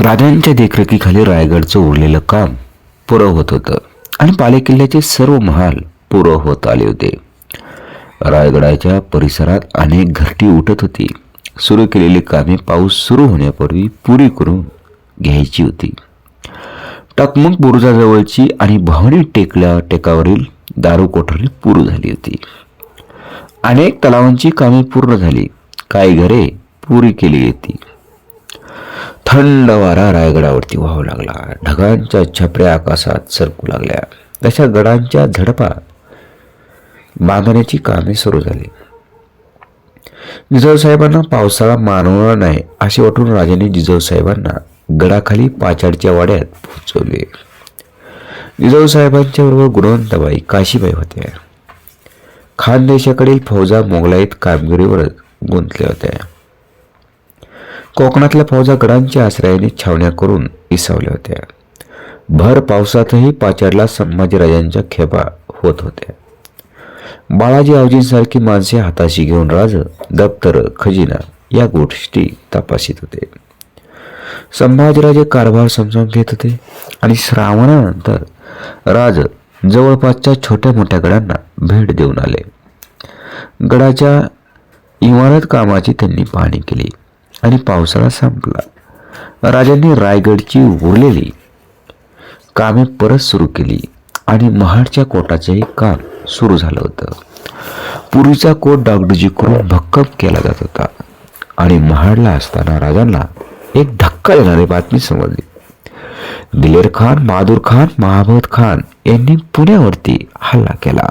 राजांच्या देखरेखीखाली रायगडचं उरलेलं काम पुरं होत होतं आणि पालेकिल्ल्याचे सर्व महाल पुरं होत आले होते. रायगडाच्या परिसरात अनेक घरटी उठत होती. सुरू केलेली कामे पाऊस सुरू होण्यापूर्वी पुरी करून घ्यायची होती. टकमक बुरुजाजवळची आणि भावणी टेकल्या टेकावरील दारू कोठरी पुरू झाली होती. अनेक तलावांची कामे पूर्ण झाली. काही घरे पुरी केली होती. थंड वारा रायगडावरती वाहू लागला. ढगांच्या छपऱ्या आकाशात सरकू लागल्या. तशा गडांच्या झडपा बांधण्याची कामे सुरू झाली. जिजाऊसाहेबांना पावसाळा मानवणार नाही असे वाटून राजाने जिजाऊसाहेबांना गडाखाली पाचाडच्या वाड्यात पोहोचवले. जिजाऊसाहेबांच्या बरोबर गुणवंतबाई काशीबाई होत्या. खानदेशाकडील फौजा मोगलाईत कामगिरीवर गुंतल्या होत्या. कोकणातल्या फौजा गडांच्या आश्रयाने छावण्या करून इसवल्या होत्या भर पावसातही पाचारला संभाजीराजांच्या खेपा होत होत्या. बाळाजी आवजींसारखी माणसे हाताशी घेऊन राज दप्तर खजिना या गोष्टी तपासित होते. संभाजीराजे कारभार समजावून घेत होते आणि श्रावणानंतर राज जवळपासच्या छोट्या मोठ्या गडांना भेट देऊन आले. गडाच्या इमारत कामाची त्यांनी पाहणी केली. आणि पावसाळा संपला. राजांनी रायगडची उरलेली कामे परत सुरू केली आणि महाडच्या कोटाचेही काम सुरू झालं होतं. पूर्वीचा कोट डागडुजी करून भक्कम केला जात होता आणि महाडला असताना राजांना एक धक्का देणारी बातमी समजली. दिलेर खान बहादूर खान महाबत खान यांनी पुण्यावरती हल्ला केला.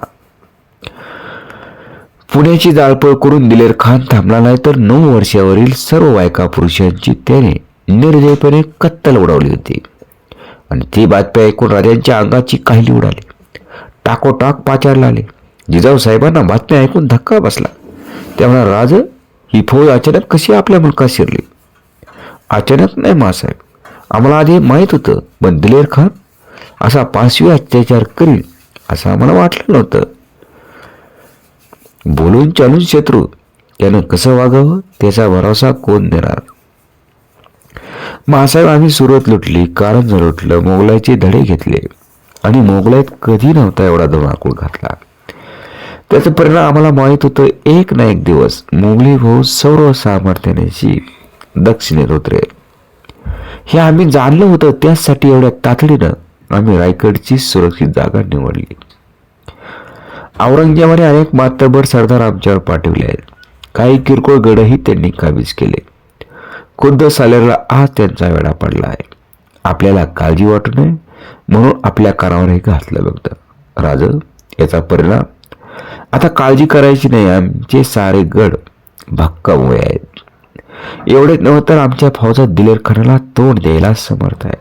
पुण्याची जाळपोळ करून दिलेर खान थांबला नाही तर नऊ वर्षावरील सर्व बायका पुरुषांची त्याने निर्दयपणे कत्तल उडवली होती. आणि ती बातमी ऐकून राजांच्या अंगाची काहिली उडाली. टाकोटाक पाचारला आले जिजाऊ साहेबांना बातमी ऐकून धक्का बसला. त्यामुळे राज ही फौज अचानक कशी आपल्या मुलकात शिरली? अचानक नाही मासाहेब आम्हाला आधी माहीत होतं पण दिलेर खान असा पाचवी अत्याचार करील असं आम्हाला वाटलं नव्हतं. बोलून चालून शत्रू. त्यानं कसं वागावं? त्याचा भरोसा कोण देणार? मासाहेब आम्ही सुरत लुटली कारण लुटलं मोगलाईचे धडे घेतले. आणि मोगलाईत कधी नव्हता एवढा धुमाकूळ घातला. त्याचा परिणाम आम्हाला माहीत होतं एक ना एक दिवस. मोगली भाऊ सर्व सामर्थ्यानेशी दक्षिणेत उतरे हे आम्ही जाणलं होतं त्याचसाठी एवढ्या तातडीनं आम्ही रायगडची सुरक्षित जागा निवडली. औरंगजेबाने अनेक मात्रभर सरदार आमच्यावर पाठवले आहेत. काही किरकोळ गडही त्यांनी काबीज केले. खुद्द सालेरला आज त्यांचा वेळा पडला आहे. आपल्याला काळजी वाटू नये म्हणून आपल्या कानावरही घातलं बघतं. राज याचा परिणाम? आता काळजी करायची नाही आमचे सारे गड भक्कामुळे आहेत. एवढेच नव्हे तर आमच्या फौजात दिलेर खानाला तोंड द्यायला समर्थ आहे.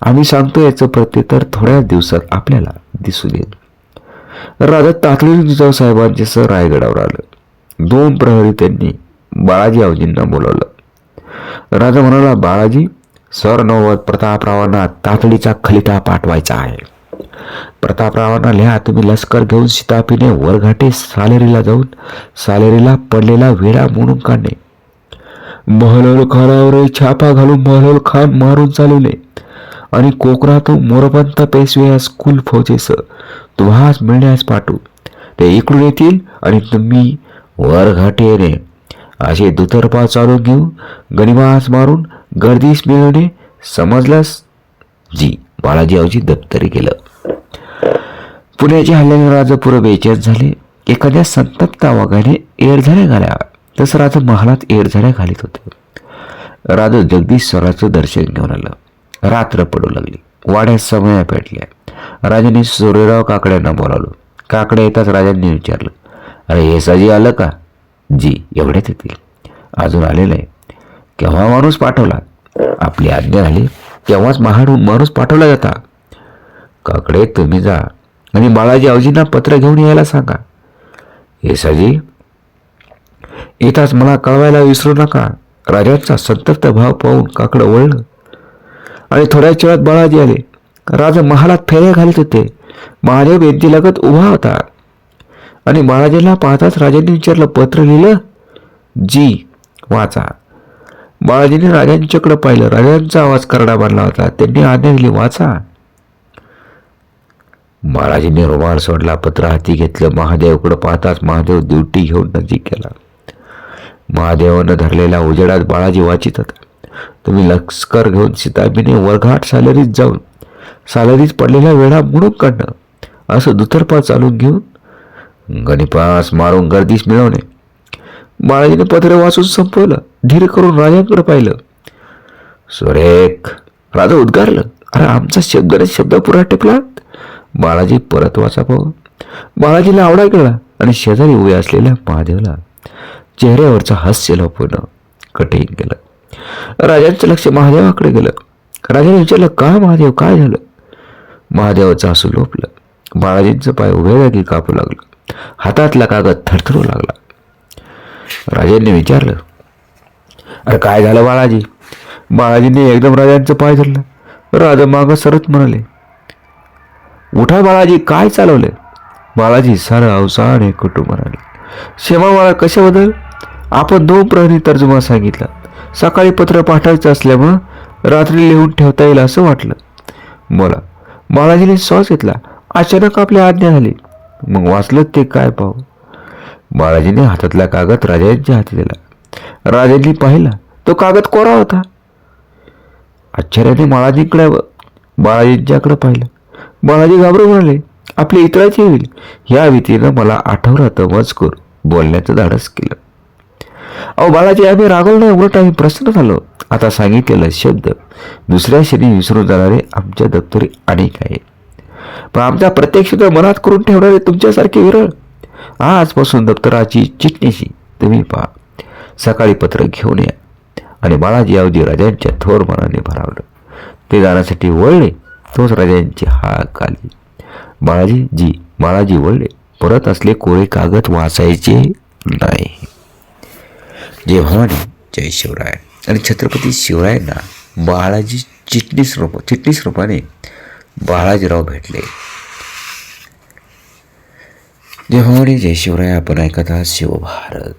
आम्ही सांगतो याचं प्रत्युत्तर थोड्याच दिवसात आपल्याला दिसून येईल. राजा तातडीने जिजाऊ साहेबांचे सर रायगडावर आलं. दोन प्रहरी त्यांनी बाळाजी आवजींना बोलवलं. राजा म्हणाला बाळाजी सर नववत प्रतापरावांना तातडीचा खलिता पाठवायचा आहे. प्रतापरावांना लिहा तुम्ही लष्कर घेऊन सीतापीने वरघाटे सालेरीला जाऊन सालेरीला पडलेला वेळा मोडून काढणे. महलोल खानावर छापा घालून महलोल खान मारून चालवले आणि कोकणातून मोरपंत या कुल फौजेस तुम्हास मिळण्यास पाठवू. ते इकडून येतील आणि तुम्ही वरघाटे येणे. असे दुतर्फा चालून घेऊन गणिमास मारून गर्दीस मिळवणे समजलास? जी बाळाजी आवजी दप्तरी केलं. पुण्याच्या हल्ल्याने राजा पुरं झाले. एखाद्या संतप्त आवागाने एरझाऱ्या घाल्या. तसं राजा महालात एरझाऱ्या घालीत होते. राजा जगदीश्वराचं दर्शन घेऊन आलं. रात्र पडू लागली. वाड्यात समया पेटल्या राजाने सूर्यराव काकड्यांना बोलावलं. काकडे येताच राजांनी विचारलं अरे हे साजी आलं का? जी एवढ्यात येतील. अजून आलेलं आहे केव्हा माणूस पाठवला? आपली आज्ञा झाली. तेव्हाच महाडून माणूस पाठवला जाता? काकडे तुम्ही जा. आणि बाळाजी आऊजींना पत्र घेऊन यायला सांगा. येसाजी येताच मला कळवायला विसरू नका. राजांचा संतप्त भाव पाहून काकडं वळलं. आणि थोड्याच वेळात बाळाजी आले राजा महालात फेऱ्या घालत होते. महादेव भिंतीलगत उभा होता. आणि बाळाजीला पाहताच राजांनी विचारलं पत्र लिहिलं? जी वाचा. बाळाजीने राजांच्याकडे पाहिलं. राजांचा आवाज करडा बांधला होता. त्यांनी आज्ञा दिली वाचा. बाळाजीने रुमाल सोडला पत्र हाती घेतलं. महादेवकडे पाहताच महादेव ड्युटी घेऊन नजीक गेला. महादेवानं धरलेल्या उजेडात बाळाजी वाचित होता. तुम्ही लष्कर घेऊन सीताबीने वरघाट सालरीत जाऊन सालरीत पडलेल्या वेळा मुडून काढणं असं दुतर्फा चालून घेऊन गणिपास मारून गर्दीस मिळवणे बाळाजीने पत्र वाचून संपवलं धीर करून राजांकडे पाहिलं. सुरेख राजा उद्गारलं अरे आमचा शब्द शब्द पुरा टिपला? बाळाजी परत वाचा पाहू बाळाजीला आवडा कळला आणि शेजारी उभे असलेल्या महादेवला चेहऱ्यावरचं हास्य लपवणं कठीण गेलं. राजांचं लक्ष महादेवाकडे गेलं. राजाने विचारलं का महादेव काय झालं? महादेवाचं असू लोपलं. बाळाजींचं पाय उभ्या जागी कापू लागलं. हातातला कागद थरथरू लागला. राजांनी विचारलं अरे काय झालं बाळाजी? बाळाजींनी एकदम राजांचं पाय धरलं. राजा मागं सरत म्हणाले उठा बाळाजी काय चालवले बाळाजी सारं हे कुटुंब म्हणाले शेमा बाळा कशाबद्दल आपण दोन प्रहरी तर्जुमा सांगितला. सकाळी पत्र पाठवायचं असल्यामुळं रात्री लिहून ठेवता येईल असं वाटलं. मला बाळाजीने श्वास घेतला. अचानक आपली आज्ञा झाली. मग वाचलं ते काय पाहू? बाळाजीने हातातला कागद राजांच्या हाती दिला. राजांनी पाहिला तो कागद कोरा होता. आश्चर्याने बाळाजीकडे बाळाजींच्याकडे पाहिलं. बाळाजी घाबरू म्हणाले आपली इतराची होईल. या भीतीनं मला आठवलं मजकूर. बोलण्याचं धाडस केलं. अहो बाळाजी आम्ही रागवलो नाही उलट आम्ही प्रसन्न झालो. आता सांगितलेला शब्द दुसऱ्या शरीर विसरून जाणारे आमच्या दप्तरी अनेक आहे. पण आमच्या प्रत्येक शब्द मनात करून ठेवणारे तुमच्यासारखे विरळ. आजपासून दप्तराची चिटणीशी तुम्ही पहा. सकाळी पत्र घेऊन या. आणि बाळाजी आवजी राजांच्या थोर मनाने भरावलं. ते जाण्यासाठी वळले तोच राजांची हाक आली. बाळाजी जी बाळाजी वळले परत असले कोरे कागद वाचायचे नाही. जय भवानी जय शिवराय. आणि छत्रपती शिवरायांना बाळाजी चिटणीस रूप चिटणीस रूपाने बाळाजीराव भेटले. जय भवानी जय शिवराय आपण ऐकत आहात शिवभारत.